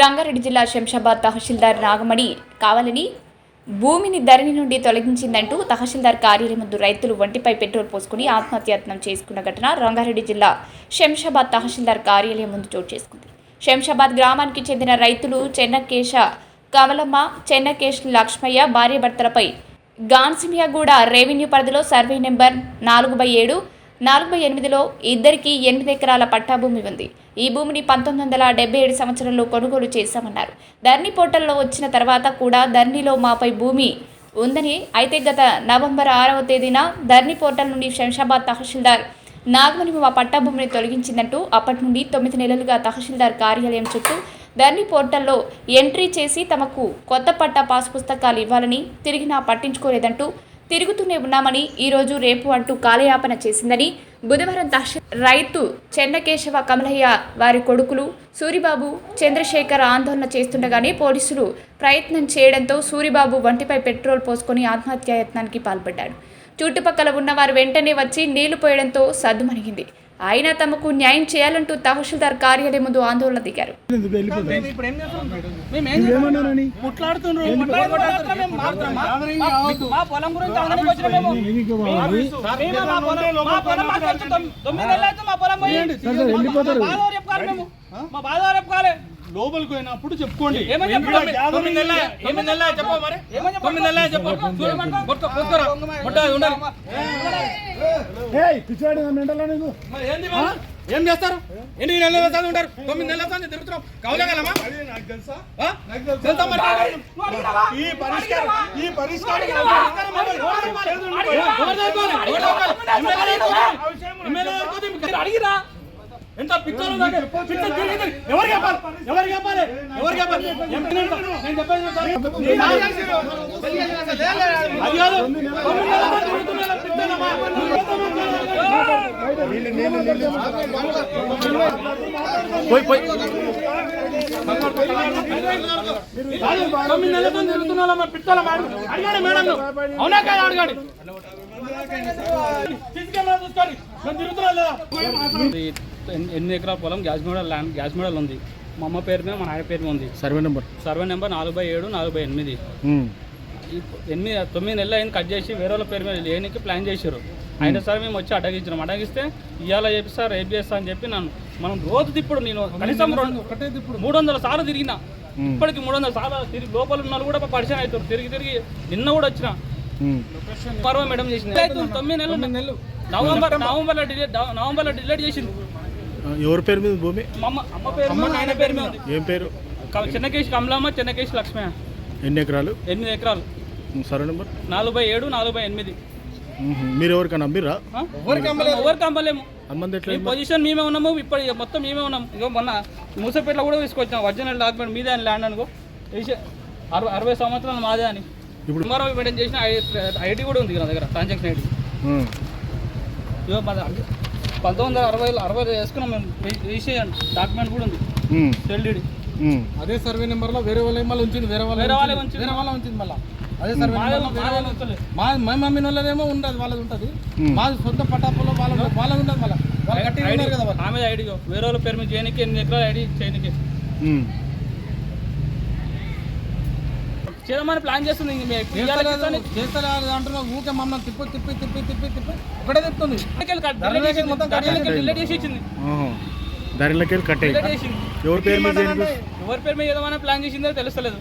రంగారెడ్డి జిల్లా శంషాబాద్ తహసీల్దార్ నాగమణి కావాలని భూమిని ధరణి నుండి తొలగించిందంటూ తహసీల్దార్ కార్యాలయం ముందు రైతులు ఒంటిపై పెట్రోల్ పోసుకుని ఆత్మహత్యాత్నం చేసుకున్న ఘటన రంగారెడ్డి జిల్లా శంషాబాద్ తహసీల్దార్ కార్యాలయం ముందు చోటు చేసుకుంది. శంషాబాద్ గ్రామానికి చెందిన రైతులు చెన్నకేశ కమలమ్మ చెన్నకేశ్ లక్ష్మయ్య భార్యాభర్తలపై గాన్సిమియాగూడ రెవెన్యూ పరిధిలో సర్వే నెంబర్ నాలుగు బై ఏడు నాలుగు ఎనిమిదిలో ఇద్దరికి ఎనిమిది ఎకరాల పట్టాభూమి ఉంది. ఈ భూమిని పంతొమ్మిది వందల డెబ్బై ఏడు సంవత్సరంలో కొనుగోలు చేశామన్నారు. ధర్ని పోర్టల్లో వచ్చిన తర్వాత కూడా ధర్నిలో మాపై భూమి ఉందని అయితే గత నవంబర్ ఆరవ తేదీన ధర్ని పోర్టల్ నుండి శంషాబాద్ తహసీల్దార్ నాగమణి మా పట్టాభూమిని తొలగించిందంటూ అప్పటి నుండి తొమ్మిది నెలలుగా తహసీల్దార్ కార్యాలయం చుట్టూ ధర్ని పోర్టల్లో ఎంట్రీ చేసి తమకు కొత్త పట్టా పాస్ పుస్తకాలు ఇవ్వాలని తిరిగి నా పట్టించుకోలేదంటూ తిరుగుతూనే ఉన్నామని ఈరోజు రేపు అంటూ కాలయాపన చేసిందని బుధవారం తహసీ రైతు చెన్నకేశవ కమలయ్య వారి కొడుకులు సూరిబాబు చంద్రశేఖర్ ఆందోళన చేస్తుండగానే పోలీసులు ప్రయత్నం చేయడంతో సూరిబాబు వంటిపై పెట్రోల్ పోసుకొని ఆత్మహత్యాయత్నానికి పాల్పడ్డాడు. చుట్టుపక్కల ఉన్నవారు వెంటనే వచ్చి నీళ్ళు పోయడంతో సద్దుమణిగింది. అయినా తమకు న్యాయం చేయాలంటూ తహసీల్దార్ కార్యాలయం ముందు ఆందోళన దిగారు? మా- బాధ లోపలికి పోయినప్పుడు చెప్పుకోండి. మేము నా మెంటలా నీకు? మరి ఏంది మరి? ఏం చేస్తారు? ఎన్ని నెలలు చదివి ఉంటారు? తొమ్మిది నెలల చదివి తిరుగుతున్నాం. కవలేగలమా అది నాకు తెలుసా? నాకు తెలుసా? ఈ పరిష్కారం పరిష్కారం అడిగిరా? ఎంత పిచ్చోళ్ళు ఉన్నారు? పిచ్చ తిరిగి తిరిగి. ఎవరు చెప్పాలి? ఎవరు చెప్పాలి? ఎవరు చెప్పాలి? నేను చెప్పేది తొమ్మిది నెలల మంది మరి పిచ్చోళ్ళమా? అడగండి మేడం అవునా కాదు అడగండి తీసుకెళ్ళి చూసుకోండి మేము తిరుగుతున్నా లేదా ఇది ఎన్- ఎనిమిది ఎకరాల పొలం? Gas model land gas model ఉంది. మా అమ్మ పేరు మీద మా నాయన పేరు మీద ఉంది. సర్వే నెంబర్ సర్వే నెంబర్ నాలుగు బై ఏడు నాలుగు బై ఎనిమిది. ఈ ఎనిమిది తొమ్మిది నెలలు అయిన కట్ చేసి వేరే వాళ్ళ పేరు మీద లేనికి ప్లాన్ చేశారు అయినా సరే మేము వచ్చి అడ్డగించినాం. అడ్డగిస్తే ఇవాళ చెప్పిస్తా రేపు చేస్తా అని చెప్పి నన్ను మనం రోజు తిప్పుడు నేను కనీసం రెండు ఒకటే ఇప్పుడు. మూడు వందల సార్లు తిరిగిన. ఇప్పటికి మూడు వందల సార్లు తిరిగి లోపల ఉన్న కూడా పరిచయం అవుతారు తిరిగి తిరిగి నిన్న కూడా వచ్చిన. పర్వ మేడం చేసింది. తొమ్మిది నెలలు. నెలలు నవంబర్ నవంబర్లో డిలీట్ నవంబర్లో డిలీట్ చేసింది. ఎవరి పేరు మీద? భూమి? అమ్మ అమ్మ పేరు పేరు ఏం పేరు? చిన్నకేశ్ కమలమ్మ చిన్నకేశ్ లక్ష్మయ్య. ఎన్ని ఎకరాలు? ఎనిమిది ఎకరాలు. Survey number? నాలుగు బై ఏడు నాలుగు బై ఎనిమిది మీరు ఎవరికైనా అమ్మిరా ఆ? ఎవరికి అమ్మలేము అమ్మంది ఎట్లా ఈ పొజిషన్ మేమే ఉన్నాము ఇప్పుడు మొత్తం మేమే ఉన్నాం ఇగో మొన్న మూసపేటలో కూడా తీసుకొచ్చాం ఒరిజినల్ డాక్యుమెంట్ మీదే అని ల్యాండ్ అనుకో. అరవై అరవై సంవత్సరాలు మాదే అని. ఇప్పుడు- మరో ఇవ్వడం చేసిన ఐడి కూడా ఉంది నా దగ్గర ట్రాన్సాక్షన్ ఐడి ఉమ్. ఇగో మన పంతొమ్మిది వందల అరవై అరవై వేసుకున్నాం మేము రిజిస్ట్రేషన్ డాక్యుమెంట్ కూడా ఉంది. సెల్డీడి. అదే సర్వే నెంబర్లో వేరే వాళ్ళ మళ్ళీ ఉంచింది వేరే వాళ్ళ వేరే వాళ్ళే ఉంచింది. వేరే వాళ్ళ ఉంచింది మళ్ళీ. అదే సర్వే. మా మా మమ్మీ వాళ్ళదేమో ఉండదు వాళ్ళది ఉంటుంది. మాది సొంత పట్టాపులో వాళ్ళ వాళ్ళది ఉండదు మళ్ళీ. వాళ్ళు కట్టి ఉన్నారు కదా వాళ్ళు. ఆమె ఐడి వేరే వాళ్ళ పేరు మీద చేయనికి ఎనిమిది ఎకరాల ఐడి చేయనికి. ఉమ్. చేద్దామని ప్లాన్ చేస్తుంది చేస్తలేదు అంటున్నావు ఊకే మమ్మల్ని తిప్పి తిప్పి తిప్పి తిప్పి తిప్పి. ఒకటే తిప్పుతుంది. మొత్తం ఇచ్చింది. వెళ్ళి కట్టాయి ఎవరి పేరు మీద ఎవరి పేరు మీద ఏదైనా ప్లాన్ చేసిందో తెలుస్తలేదు.